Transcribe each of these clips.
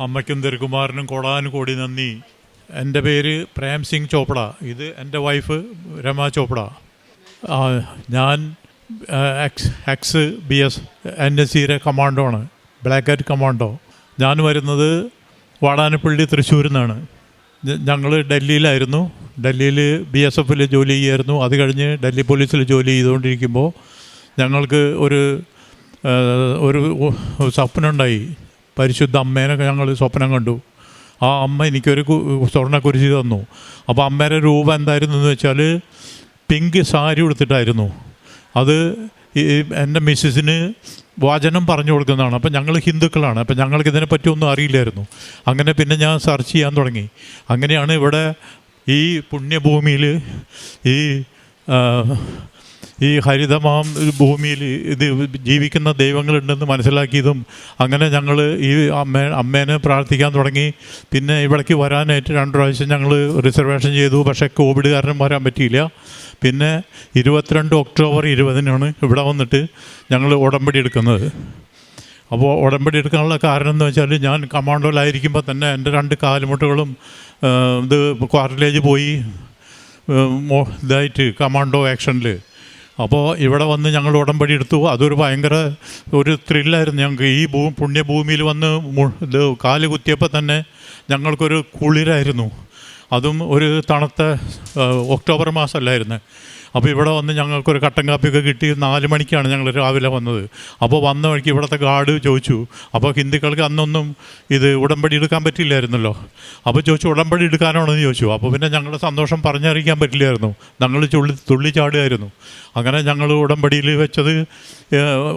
അമ്മയ്ക്കും ദർകുമാറിനും കൊടാനും കൂടി നന്ദി. എന്റെ പേര് പ്രേം സിംഗ് ചോപ്ര. ഇത് എന്റെ വൈഫ് രമ ചോപ്ര. ഞാൻ ex ex B S N S സിയിലെ കമാൻഡോ ആണ് ബ്ലാക്ക് ആറ്റ് കമാൻഡോ. ഞാൻ വരുന്നത് വാടാനപ്പള്ളി തൃശ്ശൂരിൽ നിന്നാണ്. ഞങ്ങൾ ഡൽഹിയിലായിരുന്നു. ഡൽഹിയിൽ ബി എസ് എഫിൽ ജോലി ചെയ്യായിരുന്നു. അത് കഴിഞ്ഞ് ഡൽഹി പോലീസിൽ ജോലി ചെയ്തുകൊണ്ടിരിക്കുമ്പോൾ ഞങ്ങൾക്ക് ഒരു ഒരു സ്വപ്നമുണ്ടായി പരിശുദ്ധ അമ്മേനെ ഞങ്ങൾ സ്വപ്നം കണ്ടു. ആ അമ്മ എനിക്കൊരു സ്വർണക്കുരിശി തന്നു. അപ്പോൾ അമ്മേരെ രൂപം എന്തായിരുന്നു എന്ന് വെച്ചാൽ പിങ്ക് സാരി ഉടുത്തിട്ടായിരുന്നു. അത് എന്റെ മിസ്സിസിന് വചനം പറഞ്ഞു കൊടുക്കുന്നതാണ്. അപ്പം ഞങ്ങൾ ഹിന്ദുക്കളാണ്. അപ്പം ഞങ്ങൾക്ക് ഇതിനെപ്പറ്റി ഒന്നും അറിയില്ലായിരുന്നു. അങ്ങനെ പിന്നെ ഞാൻ സെർച്ച് ചെയ്യാൻ തുടങ്ങി. അങ്ങനെയാണ് ഇവിടെ ഈ പുണ്യഭൂമിയിൽ ഈ ഈ ഹരിതമാം ഭൂമിയിൽ ഇത് ജീവിക്കുന്ന ദൈവങ്ങളുണ്ടെന്ന് മനസ്സിലാക്കിയതും അങ്ങനെ ഞങ്ങൾ ഈ അമ്മ അമ്മേനെ പ്രാർത്ഥിക്കാൻ തുടങ്ങി. പിന്നെ ഇവിടേക്ക് വരാനായിട്ട് രണ്ട് പ്രാവശ്യം ഞങ്ങൾ റിസർവേഷൻ ചെയ്തു. പക്ഷേ കോവിഡ് കാരണം വരാൻ പറ്റിയില്ല. പിന്നെ ഇരുപത്തിരണ്ട് ഒക്ടോബർ ഇരുപതിനാണ് ഇവിടെ വന്നിട്ട് ഞങ്ങൾ ഉടമ്പടി എടുക്കുന്നത്. അപ്പോൾ ഉടമ്പടി എടുക്കാനുള്ള കാരണം എന്ന് വെച്ചാൽ ഞാൻ കമാൻഡോയിലായിരിക്കുമ്പോൾ തന്നെ എന്റെ രണ്ട് കാലുമുട്ടുകളും ആ, ഇത് ക്വാർട്ടലേജ് പോയി ഇതായിട്ട് കമാൻഡോ ആക്ഷനിൽ അപ്പോൾ ഇവിടെ വന്ന് ഞങ്ങൾ ഉടമ്പടി എടുത്തു. അതൊരു ഭയങ്കര ഒരു ത്രില്ലായിരുന്നു ഞങ്ങൾക്ക് ഈ ഭൂ പുണ്യഭൂമിയിൽ വന്ന് ഇത് കാൽ കുത്തിയപ്പോൾ തന്നെ ഞങ്ങൾക്കൊരു കുളിരായിരുന്നു. അതും ഒരു തണുത്ത ഒക്ടോബർ മാസമല്ലായിരുന്നു. അപ്പോൾ ഇവിടെ വന്ന് ഞങ്ങൾക്കൊരു കട്ടൻ കാപ്പിയൊക്കെ കിട്ടി. നാല് മണിക്കാണ് ഞങ്ങൾ രാവിലെ വന്നത്. അപ്പോൾ വന്ന വഴിക്ക് ഇവിടുത്തെ ഗാർഡ് ചോദിച്ചു. അപ്പോൾ ഹിന്ദുക്കൾക്ക് അന്നൊന്നും ഇത് ഉടമ്പടി എടുക്കാൻ പറ്റില്ലായിരുന്നല്ലോ. അപ്പോൾ ചോദിച്ചു ഉടമ്പടി എടുക്കാനാണോ എന്ന് ചോദിച്ചു. അപ്പോൾ പിന്നെ ഞങ്ങളുടെ സന്തോഷം പറഞ്ഞറിയിക്കാൻ പറ്റില്ലായിരുന്നു. ഞങ്ങൾ ചുള്ളി തുള്ളി ചാടുമായിരുന്നു അങ്ങനെ ഞങ്ങൾ ഉടമ്പടിയിൽ വെച്ചത്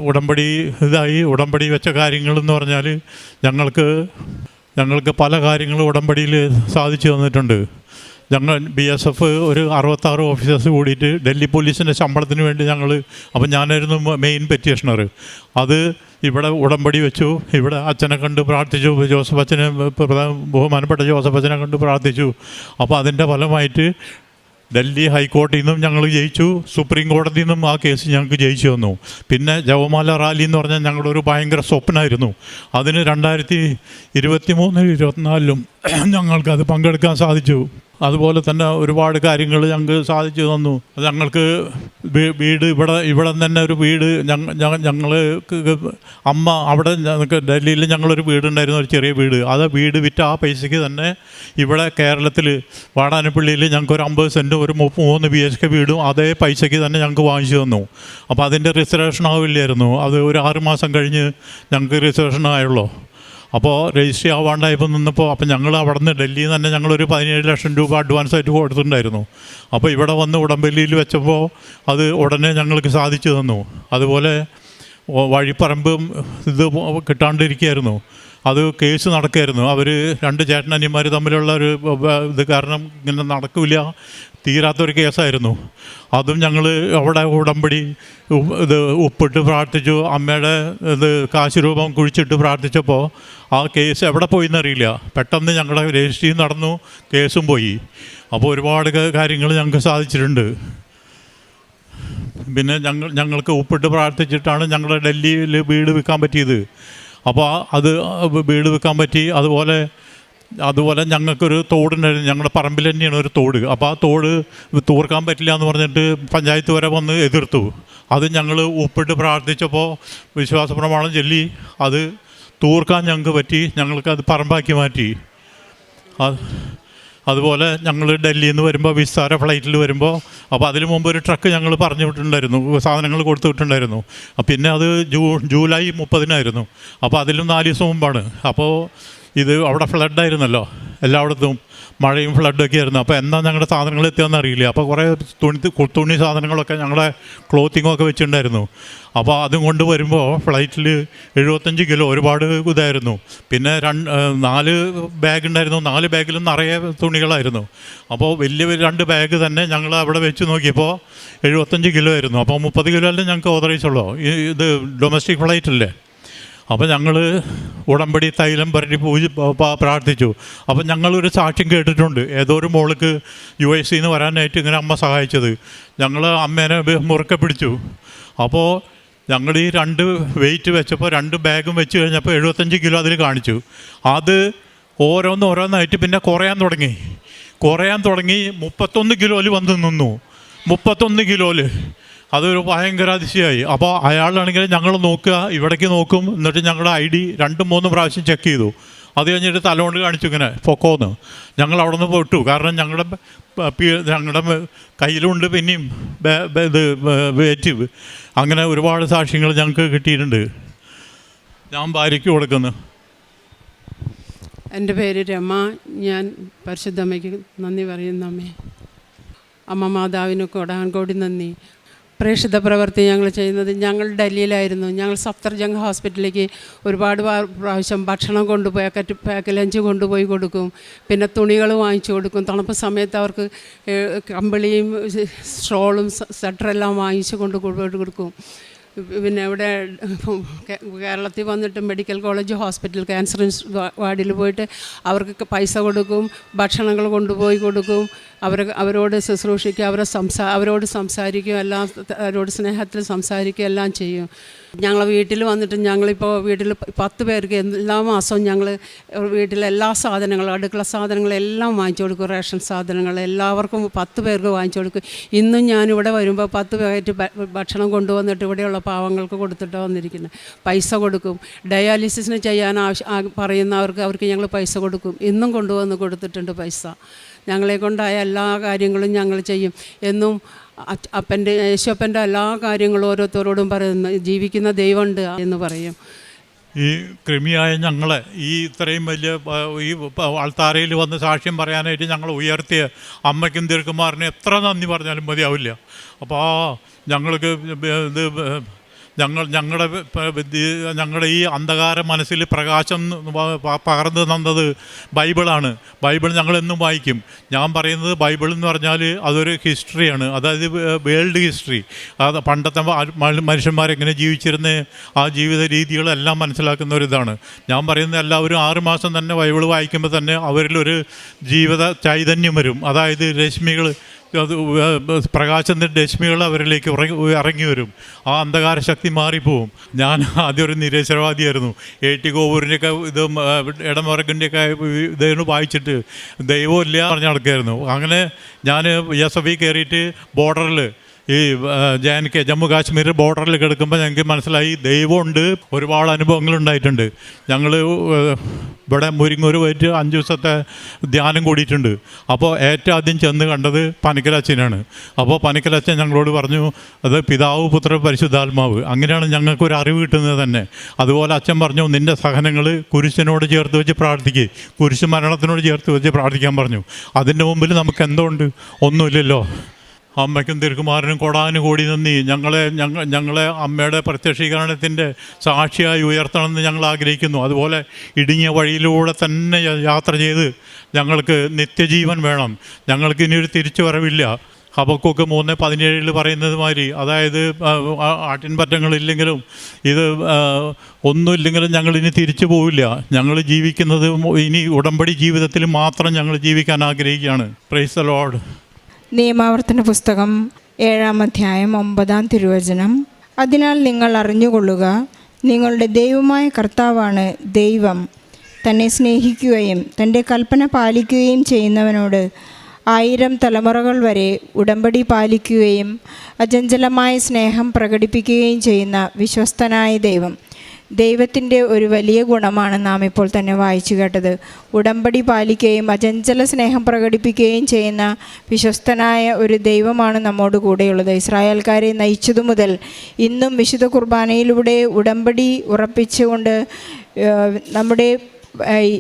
ഉടമ്പടി ഇതായി. ഉടമ്പടി വെച്ച കാര്യങ്ങളെന്ന് പറഞ്ഞാൽ ഞങ്ങൾക്ക് ഞങ്ങൾക്ക് പല കാര്യങ്ങളും ഉടമ്പടിയിൽ സാധിച്ചു തന്നിട്ടുണ്ട്. ഞങ്ങൾ ബി എസ് എഫ് ഒരു അറുപത്താറ് ഓഫീസേഴ്സ് കൂടിയിട്ട് ഡൽഹി പോലീസിന്റെ ശമ്പളത്തിന് വേണ്ടി ഞങ്ങൾ അപ്പം ഞാനായിരുന്നു മെയിൻ പെറ്റീഷണർ അത് ഇവിടെ ഉടമ്പടി വെച്ചു. ഇവിടെ അച്ഛനെ കണ്ട് പ്രാർത്ഥിച്ചു. ജോസഫ് അച്ഛനെ ബഹുമാനപ്പെട്ട ജോസഫ് അച്ഛനെ കണ്ട് പ്രാർത്ഥിച്ചു. അപ്പോൾ അതിന്റെ ഫലമായിട്ട് ഡൽഹി ഹൈക്കോടതിയിൽ നിന്നും ഞങ്ങൾ ജയിച്ചു. സുപ്രീം കോടതിയിൽ നിന്നും ആ കേസ് ഞങ്ങൾക്ക് ജയിച്ചു വന്നു പിന്നെ ജവമാല റാലി എന്ന് പറഞ്ഞാൽ ഞങ്ങളുടെ ഒരു ഭയങ്കര സ്വപ്നമായിരുന്നു അതിന് രണ്ടായിരത്തി ഇരുപത്തി മൂന്നിലും ഇരുപത്തിനാലിലും ഞങ്ങൾക്കത് പങ്കെടുക്കാൻ സാധിച്ചു. അതുപോലെ തന്നെ ഒരുപാട് കാര്യങ്ങൾ ഞങ്ങൾക്ക് സാധിച്ചു തന്നു. ഞങ്ങൾക്ക് വീട് ഇവിടെ ഇവിടെ തന്നെ ഒരു വീട് ഞങ്ങൾ ഞങ്ങൾ അമ്മ അവിടെ ഞങ്ങൾക്ക് ഡൽഹിയിൽ ഞങ്ങളൊരു വീടുണ്ടായിരുന്നു ഒരു ചെറിയ വീട്. അത് വീട് വിറ്റ് ആ പൈസയ്ക്ക് തന്നെ ഇവിടെ കേരളത്തിൽ വാടാനപ്പള്ളിയിൽ ഞങ്ങൾക്ക് ഒരു അമ്പത് സെന്റും ഒരു മൂന്ന് ബി എച്ച് കെ വീടും അതേ പൈസയ്ക്ക് തന്നെ ഞങ്ങൾക്ക് വാങ്ങിച്ചു തന്നു. അപ്പോൾ അതിന്റെ റിസർവേഷൻ ആവില്ലായിരുന്നു അത് ഒരു ആറുമാസം കഴിഞ്ഞ് ഞങ്ങൾക്ക് റിസർവേഷൻ ആയുള്ളൂ. അപ്പോൾ രജിസ്റ്റർ ആവാണ്ടായപ്പോൾ നിന്നപ്പോൾ അപ്പോൾ ഞങ്ങൾ അവിടെ നിന്ന് ഡൽഹിയിൽ നിന്ന് തന്നെ ഞങ്ങളൊരു പതിനേഴ് ലക്ഷം രൂപ അഡ്വാൻസ് ആയിട്ട് കൊടുത്തിട്ടുണ്ടായിരുന്നു. അപ്പോൾ ഇവിടെ വന്ന് ഉടമ്പല്ലിയിൽ വെച്ചപ്പോൾ അത് ഉടനെ ഞങ്ങൾക്ക് സാധിച്ചു തന്നു. അതുപോലെ വഴിപ്പറമ്പും ഇത് കിട്ടാണ്ടിരിക്കുകയായിരുന്നു. അത് കേസ് നടക്കുകയായിരുന്നു. അവർ രണ്ട് ചേട്ടനന്യന്മാർ തമ്മിലുള്ള ഒരു ഇത് കാരണം ഇങ്ങനെ നടക്കില്ല തീരാത്തൊരു കേസായിരുന്നു. അതും ഞങ്ങൾ അവിടെ ഉടമ്പടി ഇത് ഉപ്പിട്ട് പ്രാർത്ഥിച്ചു. അമ്മയുടെ ഇത് കാശ് രൂപം കുഴിച്ചിട്ട് പ്രാർത്ഥിച്ചപ്പോൾ ആ കേസ് എവിടെ പോയി എന്നറിയില്ല പെട്ടെന്ന് ഞങ്ങളുടെ രജിസ്ട്രിയും നടന്നു. കേസും പോയി. അപ്പോൾ ഒരുപാട് കാര്യങ്ങൾ ഞങ്ങൾക്ക് സാധിച്ചിട്ടുണ്ട്. പിന്നെ ഞങ്ങൾ ഞങ്ങൾക്ക് ഉപ്പിട്ട് പ്രാർത്ഥിച്ചിട്ടാണ് ഞങ്ങളുടെ ഡൽഹിയിൽ വീട് വിൽക്കാൻ പറ്റിയത്. അപ്പോൾ അത് വീട് വെക്കാൻ പറ്റി. അതുപോലെ അതുപോലെ ഞങ്ങൾക്കൊരു തോടുണ്ടായിരുന്നു ഞങ്ങളുടെ പറമ്പിൽ തന്നെയാണ് ഒരു തോട്. അപ്പോൾ ആ തോട് തൂർക്കാൻ പറ്റില്ല എന്ന് പറഞ്ഞിട്ട് പഞ്ചായത്ത് വരെ വന്ന് എതിർത്തു. അത് ഞങ്ങൾ ഉപ്പിട്ട് പ്രാർത്ഥിച്ചപ്പോൾ വിശ്വാസ പ്രമാണം ചൊല്ലി അത് തൂർക്കാൻ ഞങ്ങൾക്ക് പറ്റി. ഞങ്ങൾക്ക് അത് പറമ്പാക്കി മാറ്റി. അതുപോലെ ഞങ്ങൾ ഡൽഹിയിൽ നിന്ന് വരുമ്പോൾ വിസ്താര ഫ്ലൈറ്റിൽ വരുമ്പോൾ അപ്പോൾ അതിന് മുമ്പ് ഒരു ട്രക്ക് ഞങ്ങൾ പറഞ്ഞു വിട്ടിട്ടുണ്ടായിരുന്നു. സാധനങ്ങൾ കൊടുത്തു വിട്ടിട്ടുണ്ടായിരുന്നു. പിന്നെ അത് ജൂ ജൂലൈ മുപ്പതിനായിരുന്നു. അപ്പോൾ അതിലും നാല് ദിവസം മുമ്പാണ്. അപ്പോൾ ഇത് അവിടെ ഫ്ലഡ് ഫ്ലഡായിരുന്നല്ലോ എല്ലായിടത്തും മഴയും ഫ്ലഡൊക്കെ ആയിരുന്നു. അപ്പോൾ എന്നാ ഞങ്ങളുടെ സാധനങ്ങൾ എത്തിയെന്ന് അറിയില്ല. അപ്പോൾ കുറേ തുണി തുണി സാധനങ്ങളൊക്കെ ഞങ്ങളുടെ ക്ലോത്തിങ്ങൊക്കെ വെച്ചിട്ടുണ്ടായിരുന്നു. അപ്പോൾ അതും കൊണ്ട് വരുമ്പോൾ ഫ്ലൈറ്റിൽ എഴുപത്തഞ്ച് കിലോ ഒരുപാട് ഇതായിരുന്നു. പിന്നെ രണ്ട് നാല് ബാഗ് ഉണ്ടായിരുന്നു. നാല് ബാഗിലും നിറയെ തുണികളായിരുന്നു. അപ്പോൾ വലിയ രണ്ട് ബാഗ് തന്നെ ഞങ്ങൾ അവിടെ വെച്ച് നോക്കിയപ്പോൾ എഴുപത്തഞ്ച് കിലോ ആയിരുന്നു. അപ്പോൾ മുപ്പത് കിലോ അല്ലേ ഞങ്ങൾക്ക് ഓതറൈസ് ഉള്ളൂ. ഇത് ഡൊമസ്റ്റിക് ഫ്ലൈറ്റ് അല്ലേ അപ്പോൾ ഞങ്ങൾ ഉടമ്പടി തൈലം പറഞ്ഞ് പൂജ പ്രാർത്ഥിച്ചു. അപ്പം ഞങ്ങളൊരു സാക്ഷ്യം കേട്ടിട്ടുണ്ട്. ഏതോ ഒരു മോൾക്ക് യു എസ് സിന്ന് വരാനായിട്ട് ഇങ്ങനെ അമ്മ സഹായിച്ചത്. ഞങ്ങൾ അമ്മേനെ മുറുക്കെ പിടിച്ചു. അപ്പോൾ ഞങ്ങൾ ഈ രണ്ട് വെയിറ്റ് വെച്ചപ്പോൾ രണ്ട് ബാഗും വെച്ച് കഴിഞ്ഞപ്പോൾ എഴുപത്തഞ്ച് കിലോ അതിൽ കാണിച്ചു. അത് ഓരോന്ന് ഓരോന്നായിട്ട് പിന്നെ കുറയാൻ തുടങ്ങി. കുറയാൻ തുടങ്ങി മുപ്പത്തൊന്ന് കിലോയിൽ വന്ന് നിന്നു. മുപ്പത്തൊന്ന് കിലോയിൽ അതൊരു ഭയങ്കര അതിശയമായി അപ്പോൾ അയാളാണെങ്കിൽ ഞങ്ങൾ നോക്കുക ഇവിടേക്ക് നോക്കും എന്നിട്ട് ഞങ്ങളുടെ ഐ ഡി രണ്ടും മൂന്നും പ്രാവശ്യം ചെക്ക് ചെയ്തു. അത് കഴിഞ്ഞിട്ട് തലോണ്ട് കാണിച്ചു ഇങ്ങനെ പൊക്കോന്ന്. ഞങ്ങൾ അവിടെ നിന്ന് പോയിട്ടു കാരണം ഞങ്ങളുടെ ഞങ്ങളുടെ കയ്യിലുണ്ട് പിന്നെയും ഇത് വെയിറ്റ് അങ്ങനെ ഒരുപാട് സാക്ഷ്യങ്ങൾ ഞങ്ങൾക്ക് കിട്ടിയിട്ടുണ്ട്. ഞാൻ ഭാര്യയ്ക്ക് കൊടുക്കുന്നു. എന്റെ പേര് രമ. ഞാൻ പരിശുദ്ധമ്മയ്ക്ക് നന്ദി പറയുന്നു അമ്മേ. അമ്മ മാതാവിന് കൂടി നന്ദി. പ്രേക്ഷിത പ്രവൃത്തി ഞങ്ങൾ ചെയ്യുന്നത് ഞങ്ങൾ ഡൽഹിയിലായിരുന്നു. ഞങ്ങൾ സഫ്തർജംഗ് ഹോസ്പിറ്റലിലേക്ക് ഒരുപാട് പ്രാ- പ്രാവശ്യം ഭക്ഷണം കൊണ്ടുപോയി പാക്കറ്റ് പാക്ക് ലഞ്ച് കൊണ്ടുപോയി കൊടുക്കും. പിന്നെ തുണികൾ വാങ്ങിച്ചു കൊടുക്കും. തണുപ്പ് സമയത്ത് അവർക്ക് കമ്പിളിയും സ്ട്രോളും സ്വെറ്ററെല്ലാം വാങ്ങിച്ചു കൊണ്ട് കൊടുക്കും. പിന്നെ ഇവിടെ കേരളത്തിൽ വന്നിട്ട് മെഡിക്കൽ കോളേജ് ഹോസ്പിറ്റൽ ക്യാൻസർ വാർഡിൽ പോയിട്ട് അവർക്ക് പൈസ കൊടുക്കും ഭക്ഷണങ്ങൾ കൊണ്ടുപോയി കൊടുക്കും. അവർ അവരോട് ശുശ്രൂഷിക്കുക അവരെ സംസാ അവരോട് സംസാരിക്കുകയും എല്ലാം അവരോട് സ്നേഹത്തിൽ സംസാരിക്കുകയും എല്ലാം ചെയ്യും. ഞങ്ങൾ വീട്ടിൽ വന്നിട്ട് ഞങ്ങളിപ്പോൾ വീട്ടിൽ പത്ത് പേർക്ക് എല്ലാ മാസവും ഞങ്ങൾ വീട്ടിലെ എല്ലാ സാധനങ്ങളും അടുക്കള സാധനങ്ങളെല്ലാം വാങ്ങിച്ചു കൊടുക്കും റേഷൻ സാധനങ്ങൾ എല്ലാവർക്കും പത്ത് പേർക്ക് വാങ്ങിച്ചു കൊടുക്കും. ഇന്നും ഞാനിവിടെ വരുമ്പോൾ പത്ത് പേരായിട്ട് ഭക്ഷണം കൊണ്ടുവന്നിട്ട് ഇവിടെയുള്ള പാവങ്ങൾക്ക് കൊടുത്തിട്ട് വന്നിരിക്കുന്നത് പൈസ കൊടുക്കും. ഡയാലിസിസിന് ചെയ്യാൻ ആവശ്യ പറയുന്നവർക്ക് അവർക്ക് ഞങ്ങൾ പൈസ കൊടുക്കും. ഇന്നും കൊണ്ടുവന്ന് കൊടുത്തിട്ടുണ്ട് പൈസ. ഞങ്ങളെ കൊണ്ടായ എല്ലാ കാര്യങ്ങളും ഞങ്ങൾ ചെയ്യും എന്നും അപ്പന്റെ യേശുപ്പന്റെ എല്ലാ കാര്യങ്ങളും ഓരോരുത്തരോടും പറയുന്നു. ജീവിക്കുന്ന ദൈവമുണ്ട് എന്ന് പറയും. ഈ കൃമിയായ ഞങ്ങളെ ഈ ഇത്രയും വലിയ ഈ ആൾത്താരയിൽ വന്ന് സാക്ഷ്യം പറയാനായിട്ട് ഞങ്ങൾ ഉയർത്തിയ അമ്മയ്ക്കും ദീർഘമാറിനും എത്ര നന്ദി പറഞ്ഞാലും മതിയാവില്ല. അപ്പോൾ ഞങ്ങൾക്ക് ഇത് ഞങ്ങൾ ഞങ്ങളുടെ ഞങ്ങളുടെ ഈ അന്ധകാര മനസ്സിൽ പ്രകാശം പകർന്നു തന്നത് ബൈബിളാണ്. ബൈബിൾ ഞങ്ങളെന്നും വായിക്കും. ഞാൻ പറയുന്നത് ബൈബിൾ എന്ന് പറഞ്ഞാൽ അതൊരു ഹിസ്റ്ററിയാണ്. അതായത് വേൾഡ് ഹിസ്റ്ററി. അത് പണ്ടത്തെ മനുഷ്യന്മാരെങ്ങനെ ജീവിച്ചിരുന്ന ആ ജീവിത രീതികളെല്ലാം മനസ്സിലാക്കുന്ന ഒരു ഇതാണ്. ഞാൻ പറയുന്നത് എല്ലാവരും ആറുമാസം തന്നെ ബൈബിൾ വായിക്കുമ്പോൾ തന്നെ അവരിലൊരു ജീവിത ചൈതന്യം വരും. അതായത് രശ്മികൾ അത് പ്രകാശത്തിന്റെ രശ്മികൾ അവരിലേക്ക് ഇറങ്ങി വരും. ആ അന്ധകാര ശക്തി മാറിപ്പോവും. ഞാൻ ആദ്യം ഒരു നിരീശ്വരവാദിയായിരുന്നു എ ടി കോവൂരിന്റെയൊക്കെ ഇത് ഇടമുറകിന്റെയൊക്കെ ഇതാണ് വായിച്ചിട്ട് ദൈവമില്ല പറഞ്ഞ് നടക്കുകയായിരുന്നു അങ്ങനെ ഞാൻ എസ് എഫ് ഇ കയറിയിട്ട് ബോർഡറിൽ ഈ J N K Jammu Kashmir ബോർഡറിൽ കിടക്കുമ്പോൾ ഞങ്ങൾക്ക് മനസ്സിലായി ദൈവമുണ്ട് ഒരുപാട് അനുഭവങ്ങൾ ഉണ്ടായിട്ടുണ്ട്. ഞങ്ങൾ ഇവിടെ മുരിങ്ങൂർ പോയിട്ട് അഞ്ച് ദിവസത്തെ ധ്യാനം കൂടിയിട്ടുണ്ട്. അപ്പോൾ ഏറ്റവും ആദ്യം ചെന്ന് കണ്ടത് പനിക്കലച്ചനാണ് അപ്പോൾ പനിക്കലച്ചൻ ഞങ്ങളോട് പറഞ്ഞു അത് പിതാവ് പുത്ര പരിശുദ്ധാത്മാവ്. അങ്ങനെയാണ് ഞങ്ങൾക്ക് ഒരു അറിവ് കിട്ടുന്നത് തന്നെ. അതുപോലെ അച്ഛൻ പറഞ്ഞു നിന്റെ സഹനങ്ങൾ കുരിശിനോട് ചേർത്ത് വെച്ച് പ്രാർത്ഥിക്കുക കുരിശ് മരണത്തിനോട് ചേർത്ത് വെച്ച് പ്രാർത്ഥിക്കാൻ പറഞ്ഞു. അതിന്റെ മുമ്പിൽ നമുക്ക് എന്തോ ഉണ്ട്? ഒന്നുമില്ലല്ലോ. അമ്മയ്ക്കും തിരുക്കുമാറിനും കൊടാനും കൂടി നന്ദി ഞങ്ങളെ ഞങ്ങൾ ഞങ്ങളെ അമ്മയുടെ പ്രത്യക്ഷീകരണത്തിന്റെ സാക്ഷിയായി ഉയർത്തണമെന്ന് ഞങ്ങൾ ആഗ്രഹിക്കുന്നു. അതുപോലെ ഇടുങ്ങിയ വഴിയിലൂടെ തന്നെ യാത്ര ചെയ്ത് ഞങ്ങൾക്ക് നിത്യജീവൻ വേണം. ഞങ്ങൾക്ക് ഇനിയൊരു തിരിച്ചു വരവില്ല ഹബക്കൊക്കെ മൂന്ന് പതിനേഴിൽ പറയുന്നത് മാതിരി അതായത് ആട്ടിൻപറ്റങ്ങളില്ലെങ്കിലും ഇത് ഒന്നുമില്ലെങ്കിലും ഞങ്ങൾ ഇനി തിരിച്ചു പോവില്ല. ഞങ്ങൾ ജീവിക്കുന്നത് ഇനി ഉടമ്പടി ജീവിതത്തിൽ മാത്രം ഞങ്ങൾ ജീവിക്കാൻ ആഗ്രഹിക്കുകയാണ്. പ്രൈസ് ലോഡ് നിയമാവർത്തന പുസ്തകം ഏഴാം അധ്യായം ഒമ്പതാം തിരുവചനം. അതിനാൽ നിങ്ങൾ അറിഞ്ഞുകൊള്ളുക നിങ്ങളുടെ ദൈവമായ കർത്താവാണ് ദൈവം. തന്നെ സ്നേഹിക്കുകയും തന്റെ കൽപ്പന പാലിക്കുകയും ചെയ്യുന്നവനോട് ആയിരം തലമുറകൾ വരെ ഉടമ്പടി പാലിക്കുകയും അചഞ്ചലമായ സ്നേഹം പ്രകടിപ്പിക്കുകയും ചെയ്യുന്ന വിശ്വസ്തനായ ദൈവം. ദൈവത്തിന്റെ ഒരു വലിയ ഗുണമാണ് നാം ഇപ്പോൾ തന്നെ വായിച്ചു കേട്ടത്. ഉടമ്പടി പാലിക്കുകയും അചഞ്ചല സ്നേഹം പ്രകടിപ്പിക്കുകയും ചെയ്യുന്ന വിശ്വസ്തനായ ഒരു ദൈവമാണ് നമ്മോട് കൂടെയുള്ളത്. ഇസ്രായേൽക്കാരെ നയിച്ചതു മുതൽ ഇന്നും വിശുദ്ധ കുർബാനയിലൂടെ ഉടമ്പടി ഉറപ്പിച്ചുകൊണ്ട് നമ്മുടെ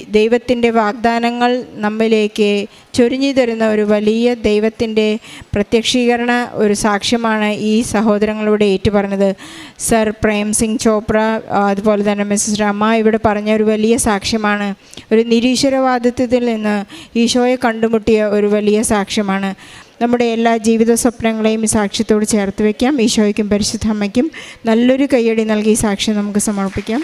ദൈവത്തിന്റെ വാഗ്ദാനങ്ങൾ നമ്മിലേക്ക് ചൊരിഞ്ഞു തരുന്ന ഒരു വലിയ ദൈവത്തിന്റെ പ്രത്യക്ഷീകരണ ഒരു സാക്ഷ്യമാണ് ഈ സഹോദരങ്ങളോട് ഏറ്റുപറഞ്ഞത്. സർ പ്രേം സിംഗ് ചോപ്ര അതുപോലെ തന്നെ മിസ്സസ് രമ ഇവിടെ പറഞ്ഞ ഒരു വലിയ സാക്ഷ്യമാണ്. ഒരു നിരീശ്വരവാദിത്വത്തിൽ നിന്ന് ഈശോയെ കണ്ടുമുട്ടിയ ഒരു വലിയ സാക്ഷ്യമാണ്. നമ്മുടെ എല്ലാ ജീവിത സ്വപ്നങ്ങളെയും ഈ സാക്ഷ്യത്തോട് ചേർത്ത് വയ്ക്കാം ഈശോയ്ക്കും പരിശുദ്ധമ്മയ്ക്കും നല്ലൊരു കയ്യടി നൽകി ഈ സാക്ഷ്യം നമുക്ക് സമർപ്പിക്കാം.